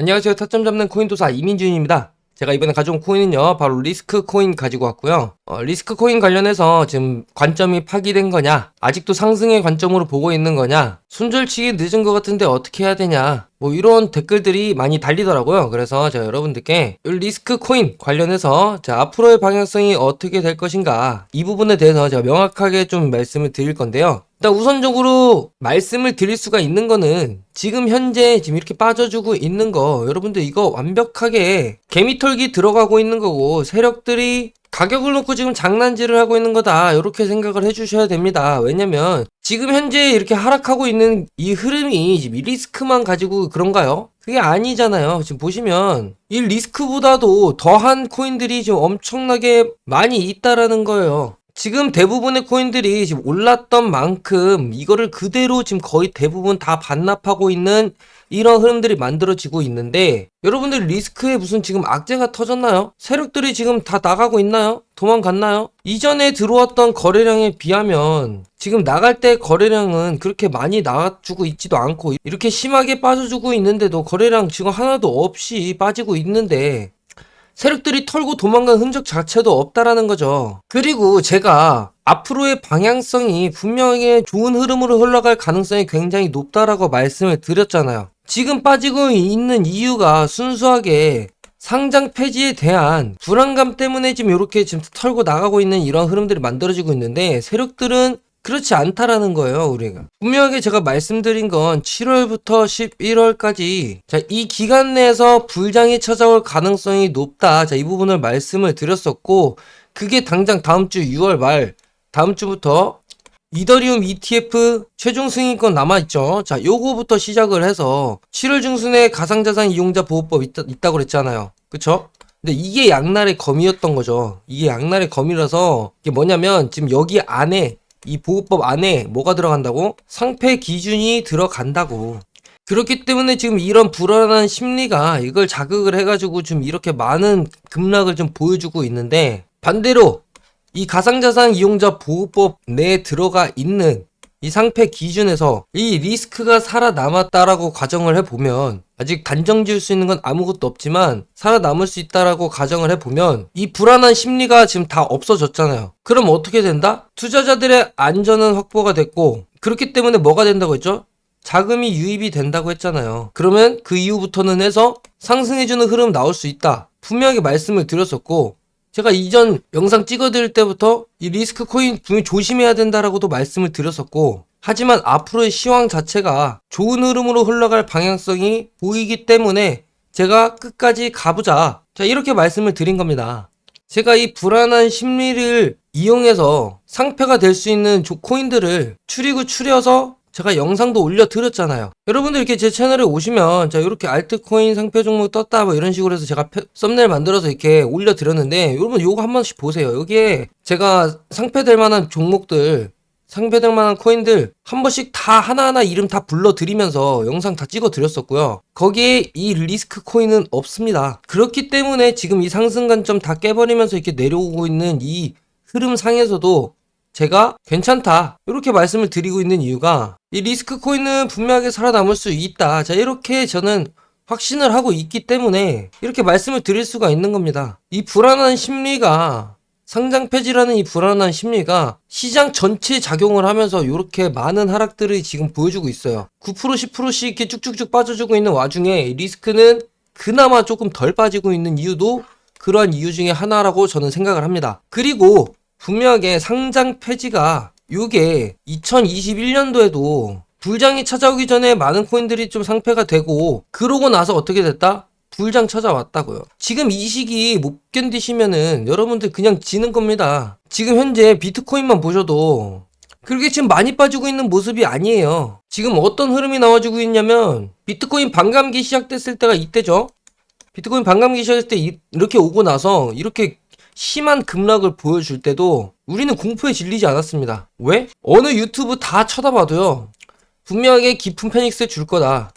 안녕하세요. 타점 잡는 코인 도사 이민준입니다. 제가 이번에 가져온 코인은요, 바로 리스크 코인 가지고 왔고요. 어, 리스크 코인 관련해서 지금 관점이 파기된 거냐, 아직도 상승의 관점으로 보고 있는 거냐, 손절치기 늦은 것 같은데 어떻게 해야 되냐, 뭐 이런 댓글들이 많이 달리더라고요. 그래서 제가 여러분들께 이 리스크 코인 관련해서 자, 앞으로의 방향성이 어떻게 될 것인가, 이 부분에 대해서 제가 명확하게 좀 말씀을 드릴 건데요. 일단 우선적으로 말씀을 드릴 수가 있는 거는 지금 현재 지금 이렇게 빠져주고 있는 거 여러분들 이거 완벽하게 개미털기 들어가고 있는 거고 세력들이 가격을 놓고 지금 장난질을 하고 있는 거다. 이렇게 생각을 해주셔야 됩니다. 왜냐면 지금 현재 이렇게 하락하고 있는 이 흐름이 리스크만 가지고 그런가요? 그게 아니잖아요. 지금 보시면 이 리스크보다도 더한 코인들이 지금 엄청나게 많이 있다라는 거예요 지금 대부분의 코인들이 지금 올랐던 만큼 이거를 그대로 지금 거의 대부분 다 반납하고 있는 이런 흐름들이 만들어지고 있는데 여러분들 리스크에 무슨 지금 악재가 터졌나요? 세력들이 지금 다 나가고 있나요? 도망갔나요? 이전에 들어왔던 거래량에 비하면 지금 나갈 때 거래량은 그렇게 많이 나가주고 있지도 않고 이렇게 심하게 빠져주고 있는데도 거래량 지금 하나도 없이 빠지고 있는데 세력들이 털고 도망간 흔적 자체도 없다라는 거죠. 그리고 제가 앞으로의 방향성이 분명히 좋은 흐름으로 흘러갈 가능성이 굉장히 높다라고 말씀을 드렸잖아요. 지금 빠지고 있는 이유가 순수하게 상장 폐지에 대한 불안감 때문에 지금 이렇게 지금 털고 나가고 있는 이런 흐름들이 만들어지고 있는데 세력들은 그렇지 않다라는 거예요, 우리가. 분명하게 제가 말씀드린 건 7월부터 11월까지, 자, 이 기간 내에서 불장이 찾아올 가능성이 높다. 자, 이 부분을 말씀을 드렸었고, 그게 당장 다음 주 6월 말, 다음 주부터 이더리움 ETF 최종 승인권 남아있죠. 자, 요거부터 시작을 해서 7월 중순에 가상자산 이용자 보호법 있다, 있다고 그랬잖아요. 그쵸? 근데 이게 양날의 검이었던 거죠. 이게 양날의 검이라서 이게 뭐냐면 지금 여기 안에 이 보호법 안에 뭐가 들어간다고? 상패 기준이 들어간다고. 그렇기 때문에 지금 이런 불안한 심리가 이걸 자극을 해가지고 좀 이렇게 많은 급락을 좀 보여주고 있는데 반대로 이 가상자산 이용자 보호법 내에 들어가 있는 이 상패 기준에서 이 리스크가 살아남았다라고 가정을 해보면 아직 단정 지을 수 있는 건 아무것도 없지만 살아남을 수 있다라고 가정을 해보면 이 불안한 심리가 지금 다 없어졌잖아요. 그럼 어떻게 된다? 투자자들의 안전은 확보가 됐고 그렇기 때문에 뭐가 된다고 했죠? 자금이 유입이 된다고 했잖아요. 그러면 그 이후부터는 해서 상승해주는 흐름 나올 수 있다. 분명하게 말씀을 드렸었고 제가 이전 영상 찍어드릴 때부터 이 리스크 코인 분명히 조심해야 된다라고도 말씀을 드렸었고 하지만 앞으로의 시황 자체가 좋은 흐름으로 흘러갈 방향성이 보이기 때문에 제가 끝까지 가보자. 자, 이렇게 말씀을 드린 겁니다. 제가 이 불안한 심리를 이용해서 상패가 될 수 있는 조- 코인들을 추리고 추려서 제가 영상도 올려드렸잖아요. 여러분들 이렇게 제 채널에 오시면 자 이렇게 알트코인 상패 종목 떴다 뭐 이런 식으로 해서 제가 펴- 썸네일 만들어서 이렇게 올려드렸는데 여러분 요거 한 번씩 보세요. 여기에 제가 상패될 만한 종목들 상패될 만한 코인들 한 번씩 다 하나하나 이름 다 불러드리면서 영상 다 찍어드렸었고요. 거기에 이 리스크 코인은 없습니다. 그렇기 때문에 지금 이 상승 관점 다 깨버리면서 이렇게 내려오고 있는 이 흐름 상에서도 제가 괜찮다 이렇게 말씀을 드리고 있는 이유가 이 리스크 코인은 분명하게 살아남을 수 있다. 자 이렇게 저는 확신을 하고 있기 때문에 이렇게 말씀을 드릴 수가 있는 겁니다. 이 불안한 심리가 상장 폐지라는 이 불안한 심리가 시장 전체에 작용을 하면서 이렇게 많은 하락들을 지금 보여주고 있어요. 9% 10%씩 이렇게 쭉쭉쭉 빠져주고 있는 와중에 리스크는 그나마 조금 덜 빠지고 있는 이유도 그러한 이유 중에 하나라고 저는 생각을 합니다. 그리고 분명하게 상장 폐지가 이게 2021년도에도 불장이 찾아오기 전에 많은 코인들이 좀 상패가 되고 그러고 나서 어떻게 됐다? 불장 찾아왔다고요. 지금 이 시기 못 견디시면은 여러분들 그냥 지는 겁니다. 지금 현재 비트코인만 보셔도 그렇게 지금 많이 빠지고 있는 모습이 아니에요. 지금 어떤 흐름이 나와주고 있냐면 비트코인 반감기 시작됐을 때가 이때죠. 비트코인 반감기 시작했을 때 이- 이렇게 오고 나서 이렇게 심한 급락을 보여줄 때도 우리는 공포에 질리지 않았습니다. 왜? 어느 유튜브 다 쳐다봐도요. 분명하게 깊은 페닉스 줄 거다.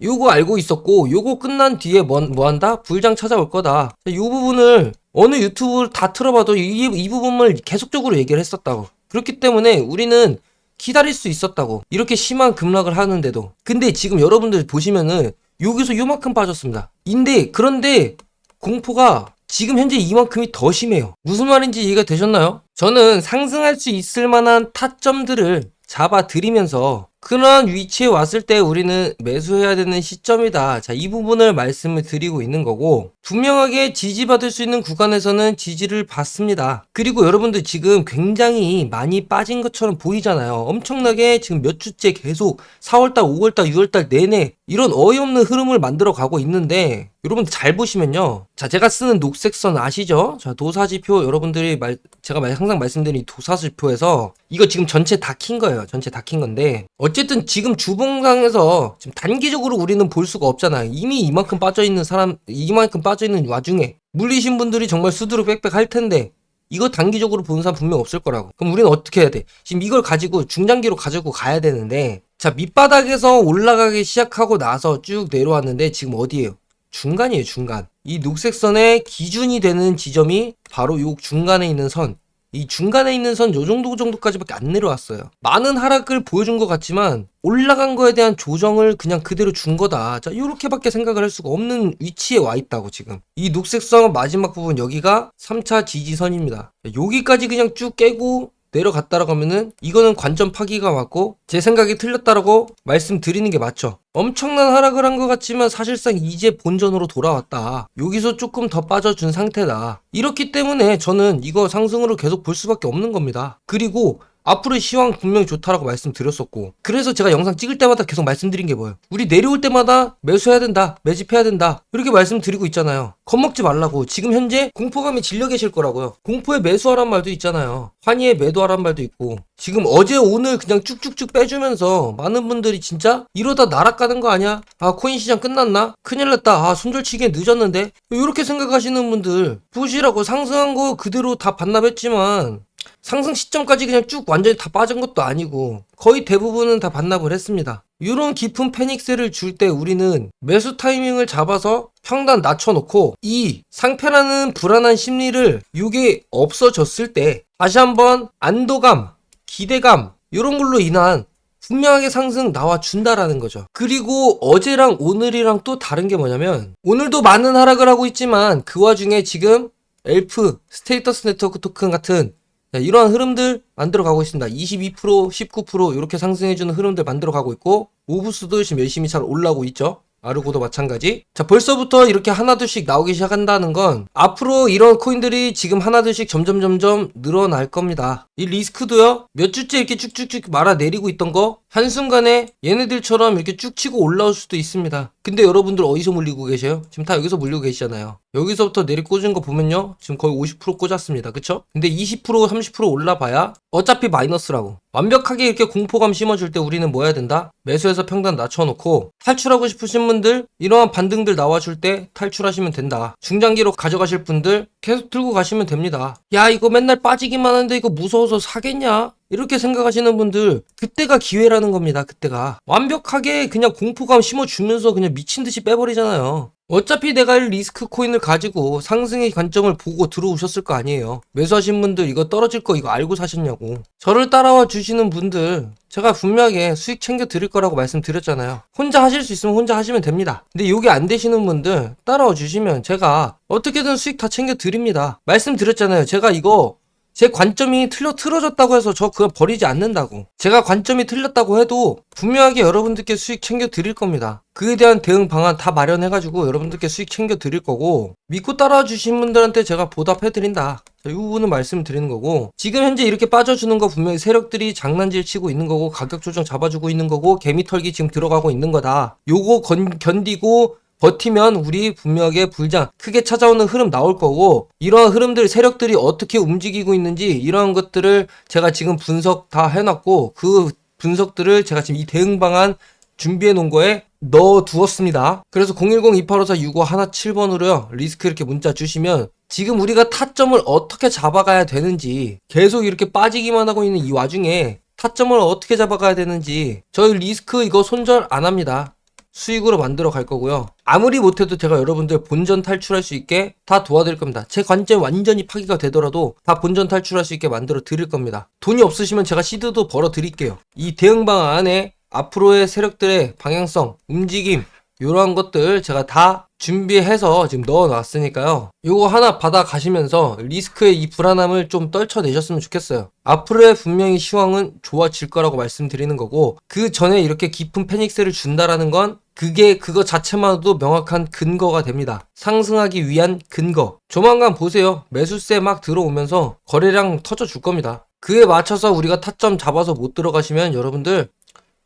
요거 알고 있었고 요거 끝난 뒤에 뭐, 뭐 한다? 불장 찾아올 거다. 이 부분을 어느 유튜브를 다 틀어봐도 이, 이 부분을 계속적으로 얘기를 했었다고. 그렇기 때문에 우리는 기다릴 수 있었다고. 이렇게 심한 급락을 하는데도. 근데 지금 여러분들 보시면은 여기서 요만큼 빠졌습니다. 인데 그런데 공포가 지금 현재 이만큼이 더 심해요. 무슨 말인지 이해가 되셨나요? 저는 상승할 수 있을 만한 타점들을 잡아드리면서 그런 위치에 왔을 때 우리는 매수해야 되는 시점이다. 자, 이 부분을 말씀을 드리고 있는 거고, 분명하게 지지받을 수 있는 구간에서는 지지를 받습니다. 그리고 여러분들 지금 굉장히 많이 빠진 것처럼 보이잖아요. 엄청나게 지금 몇 주째 계속 4월달, 5월달, 6월달 내내 이런 어이없는 흐름을 만들어 가고 있는데, 여러분들 잘 보시면요. 자, 제가 쓰는 녹색선 아시죠? 자, 도사지표 여러분들이 말, 제가 말- 항상 말씀드린 이 도사지표에서 이거 지금 전체 다 킨 거예요. 전체 다 킨 건데 어쨌든 지금 주봉상에서 지금 단기적으로 우리는 볼 수가 없잖아요. 이미 이만큼 빠져 있는 사람, 이만큼 빠져 있는 와중에 물리신 분들이 정말 수두룩 빽빽 할 텐데 이거 단기적으로 보는 사람 분명 없을 거라고. 그럼 우리는 어떻게 해야 돼? 지금 이걸 가지고 중장기로 가지고 가야 되는데 자 밑바닥에서 올라가기 시작하고 나서 쭉 내려왔는데 지금 어디에요? 중간이에요, 중간. 이 녹색선의 기준이 되는 지점이 바로 요 중간에 있는 선. 이 중간에 있는 선 요 정도 정도까지밖에 안 내려왔어요. 많은 하락을 보여준 것 같지만 올라간 거에 대한 조정을 그냥 그대로 준 거다. 자, 요렇게밖에 생각을 할 수가 없는 위치에 와 있다고 지금. 이 녹색선 마지막 부분 여기가 3차 지지선입니다. 자, 여기까지 그냥 쭉 깨고 내려갔다라고 하면은 이거는 관점 파기가 맞고 제 생각이 틀렸다라고 말씀드리는 게 맞죠. 엄청난 하락을 한 것 같지만 사실상 이제 본전으로 돌아왔다. 여기서 조금 더 빠져준 상태다. 이렇기 때문에 저는 이거 상승으로 계속 볼 수밖에 없는 겁니다. 그리고 앞으로의 시황 분명히 좋다라고 말씀드렸었고 그래서 제가 영상 찍을 때마다 계속 말씀드린 게 뭐예요? 우리 내려올 때마다 매수해야 된다 매집해야 된다 이렇게 말씀드리고 있잖아요. 겁먹지 말라고. 지금 현재 공포감이 질려 계실 거라고요. 공포에 매수하란 말도 있잖아요. 환희에 매도하란 말도 있고. 지금 어제 오늘 그냥 쭉쭉쭉 빼주면서 많은 분들이 진짜 이러다 나락가는 거 아니야? 아 코인 시장 끝났나? 큰일 났다. 아 손절치기에 늦었는데? 이렇게 생각하시는 분들 보시라고 상승한 거 그대로 다 반납했지만 상승 시점까지 그냥 쭉 완전히 다 빠진 것도 아니고 거의 대부분은 다 반납을 했습니다. 이런 깊은 패닉세를 줄 때 우리는 매수 타이밍을 잡아서 평단 낮춰놓고 이 상패라는 불안한 심리를 이게 없어졌을 때 다시 한번 안도감, 기대감 이런 걸로 인한 분명하게 상승 나와준다라는 거죠. 그리고 어제랑 오늘이랑 또 다른 게 뭐냐면 오늘도 많은 하락을 하고 있지만 그 와중에 지금 엘프, 스테이터스 네트워크 토큰 같은 자, 이러한 흐름들 만들어 가고 있습니다. 22%, 19% 이렇게 상승해주는 흐름들 만들어 가고 있고 오브스도 지금 열심히 잘 올라오고 있죠. 아르고도 마찬가지. 자, 벌써부터 이렇게 하나둘씩 나오기 시작한다는 건 앞으로 이런 코인들이 지금 하나둘씩 점점 점점 늘어날 겁니다. 이 리스크도요. 몇 주째 이렇게 쭉쭉쭉 말아 내리고 있던 거 한순간에 얘네들처럼 이렇게 쭉 치고 올라올 수도 있습니다. 근데 여러분들 어디서 물리고 계셔요? 지금 다 여기서 물리고 계시잖아요. 여기서부터 내리 꽂은 거 보면요. 지금 거의 50% 꽂았습니다. 그쵸? 근데 20% 30% 올라봐야 어차피 마이너스라고. 완벽하게 이렇게 공포감 심어줄 때 우리는 뭐 해야 된다? 매수해서 평단 낮춰놓고 탈출하고 싶으신 분들 이러한 반등들 나와줄 때 탈출하시면 된다. 중장기로 가져가실 분들 계속 들고 가시면 됩니다. 야 이거 맨날 빠지기만 하는데 이거 무서워서 사겠냐? 이렇게 생각하시는 분들 그때가 기회라는 겁니다. 그때가 완벽하게 그냥 공포감 심어주면서 그냥 미친 듯이 빼버리잖아요. 어차피 내가 이 리스크 코인을 가지고 상승의 관점을 보고 들어오셨을 거 아니에요. 매수하신 분들 이거 떨어질 거 이거 알고 사셨냐고. 저를 따라와 주시는 분들 제가 분명하게 수익 챙겨 드릴 거라고 말씀드렸잖아요. 혼자 하실 수 있으면 혼자 하시면 됩니다. 근데 이게 안 되시는 분들 따라와 주시면 제가 어떻게든 수익 다 챙겨 드립니다. 말씀드렸잖아요. 제가 이거 제 관점이 틀려 틀어졌다고 해서 저 그거 버리지 않는다고. 제가 관점이 틀렸다고 해도 분명하게 여러분들께 수익 챙겨 드릴 겁니다. 그에 대한 대응 방안 다 마련해가지고 여러분들께 수익 챙겨 드릴 거고 믿고 따라와 주신 분들한테 제가 보답해 드린다. 이 부분은 말씀드리는 거고 지금 현재 이렇게 빠져주는 거 분명히 세력들이 장난질 치고 있는 거고 가격 조정 잡아주고 있는 거고 개미털기 지금 들어가고 있는 거다. 요거 건, 견디고 버티면 우리 분명하게 불장 크게 찾아오는 흐름 나올 거고 이러한 흐름들 세력들이 어떻게 움직이고 있는지 이러한 것들을 제가 지금 분석 다 해놨고 그 분석들을 제가 지금 이 대응 방안 준비해 놓은 거에 넣어 두었습니다. 그래서 010-2854-6517번으로요. 리스크 이렇게 문자 주시면 지금 우리가 타점을 어떻게 잡아가야 되는지 계속 이렇게 빠지기만 하고 있는 이 와중에 타점을 어떻게 잡아가야 되는지 저희 리스크 이거 손절 안 합니다. 수익으로 만들어 갈 거고요. 아무리 못해도 제가 여러분들 본전 탈출할 수 있게 다 도와드릴 겁니다. 제 관점 완전히 파기가 되더라도 다 본전 탈출할 수 있게 만들어 드릴 겁니다. 돈이 없으시면 제가 시드도 벌어 드릴게요. 이 대응 방안 안에 앞으로의 세력들의 방향성, 움직임, 이러한 것들 제가 다 준비해서 지금 넣어놨으니까요. 요거 하나 받아 가시면서 리스크의 이 불안함을 좀 떨쳐내셨으면 좋겠어요. 앞으로의 분명히 시황은 좋아질 거라고 말씀드리는 거고 그 전에 이렇게 깊은 패닉스를 준다라는 건 그게 그거 자체만으로도 명확한 근거가 됩니다. 상승하기 위한 근거. 조만간 보세요. 매수세 막 들어오면서 거래량 터져 줄 겁니다. 그에 맞춰서 우리가 타점 잡아서 못 들어가시면 여러분들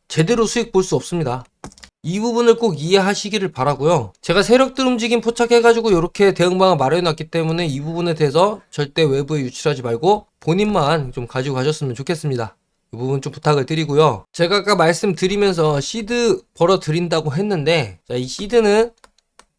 제대로 수익 볼 수 없습니다. 이 부분을 꼭 이해하시기를 바라고요. 제가 세력들 움직임 포착해가지고 이렇게 대응방을 마련해놨기 때문에 이 부분에 대해서 절대 외부에 유출하지 말고 본인만 좀 가지고 가셨으면 좋겠습니다. 이 부분 좀 부탁을 드리고요. 제가 아까 말씀드리면서 시드 벌어 드린다고 했는데 자, 이 시드는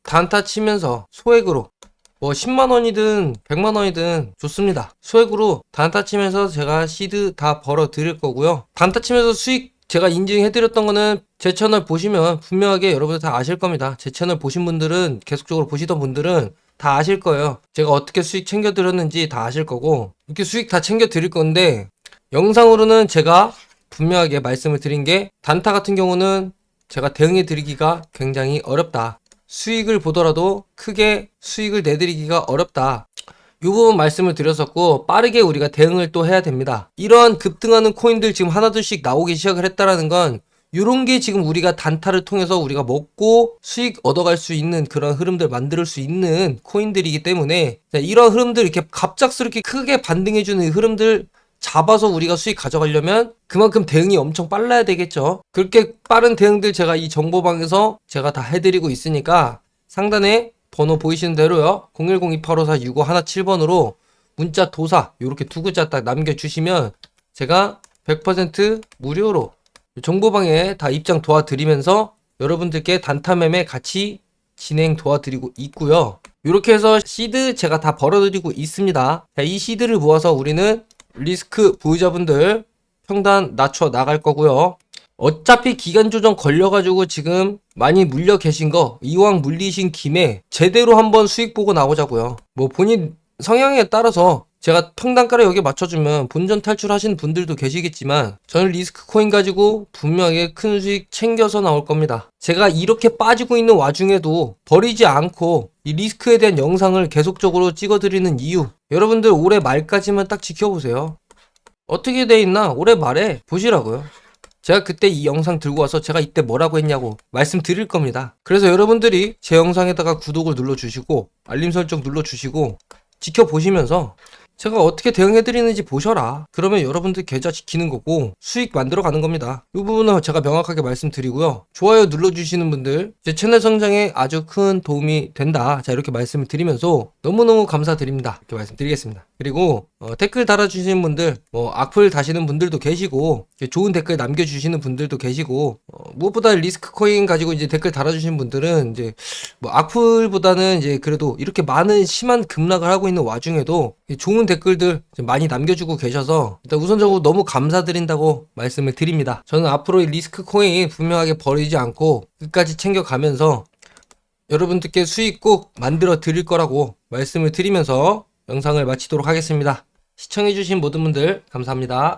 단타 치면서 소액으로 뭐 10만 원이든 100만 원이든 좋습니다. 소액으로 단타 치면서 제가 시드 다 벌어 드릴 거고요. 단타 치면서 수익 제가 인증해드렸던 거는 제 채널 보시면 분명하게 여러분들 다 아실 겁니다. 제 채널 보신 분들은 계속적으로 보시던 분들은 다 아실 거예요. 제가 어떻게 수익 챙겨드렸는지 다 아실 거고 이렇게 수익 다 챙겨드릴 건데 영상으로는 제가 분명하게 말씀을 드린 게 단타 같은 경우는 제가 대응해 드리기가 굉장히 어렵다. 수익을 보더라도 크게 수익을 내드리기가 어렵다. 이 부분 말씀을 드렸었고 빠르게 우리가 대응을 또 해야 됩니다. 이러한 급등하는 코인들 지금 하나둘씩 나오기 시작을 했다라는 건 이런 게 지금 우리가 단타를 통해서 우리가 먹고 수익 얻어갈 수 있는 그런 흐름들 만들 수 있는 코인들이기 때문에 자, 이런 흐름들 이렇게 갑작스럽게 크게 반등해주는 이 흐름들 잡아서 우리가 수익 가져가려면 그만큼 대응이 엄청 빨라야 되겠죠. 그렇게 빠른 대응들 제가 이 정보방에서 제가 다 해드리고 있으니까 상단에 번호 보이시는 대로요. 010-2854-6517번으로 문자 도사 요렇게 두 글자 딱 남겨주시면 제가 100% 무료로 정보방에 다 입장 도와드리면서 여러분들께 단타 매매 같이 진행 도와드리고 있고요. 이렇게 해서 시드 제가 다 벌어드리고 있습니다. 자, 이 시드를 모아서 우리는 리스크 보유자분들 평단 낮춰 나갈 거고요. 어차피 기간 조정 걸려가지고 지금 많이 물려 계신 거 이왕 물리신 김에 제대로 한번 수익 보고 나오자고요. 뭐 본인 성향에 따라서 제가 평단가를 여기에 맞춰주면 본전 탈출하시는 분들도 계시겠지만 저는 리스크 코인 가지고 분명하게 큰 수익 챙겨서 나올 겁니다. 제가 이렇게 빠지고 있는 와중에도 버리지 않고 이 리스크에 대한 영상을 계속적으로 찍어드리는 이유 여러분들 올해 말까지만 딱 지켜보세요. 어떻게 돼 있나 올해 말에 보시라고요. 제가 그때 이 영상 들고 와서 제가 이때 뭐라고 했냐고 말씀드릴 겁니다. 그래서 여러분들이 제 영상에다가 구독을 눌러주시고 알림 설정 눌러주시고 지켜보시면서 제가 어떻게 대응해드리는지 보셔라. 그러면 여러분들 계좌 지키는 거고 수익 만들어 가는 겁니다. 이 부분은 제가 명확하게 말씀드리고요. 좋아요 눌러주시는 분들 제 채널 성장에 아주 큰 도움이 된다. 자 이렇게 말씀을 드리면서 너무너무 감사드립니다. 이렇게 말씀드리겠습니다. 그리고 어, 댓글 달아주시는 분들 뭐 악플 다시는 분들도 계시고 좋은 댓글 남겨주시는 분들도 계시고 어, 무엇보다 리스크 코인 가지고 이제 댓글 달아주시는 분들은 이제 뭐 악플보다는 이제 그래도 이렇게 많은 심한 급락을 하고 있는 와중에도 좋은 댓글들 좀 많이 남겨주고 계셔서 일단 우선적으로 너무 감사드린다고 말씀을 드립니다. 저는 앞으로 이 리스크 코인 분명하게 버리지 않고 끝까지 챙겨가면서 여러분들께 수익 꼭 만들어 드릴 거라고 말씀을 드리면서 영상을 마치도록 하겠습니다. 시청해주신 모든 분들 감사합니다.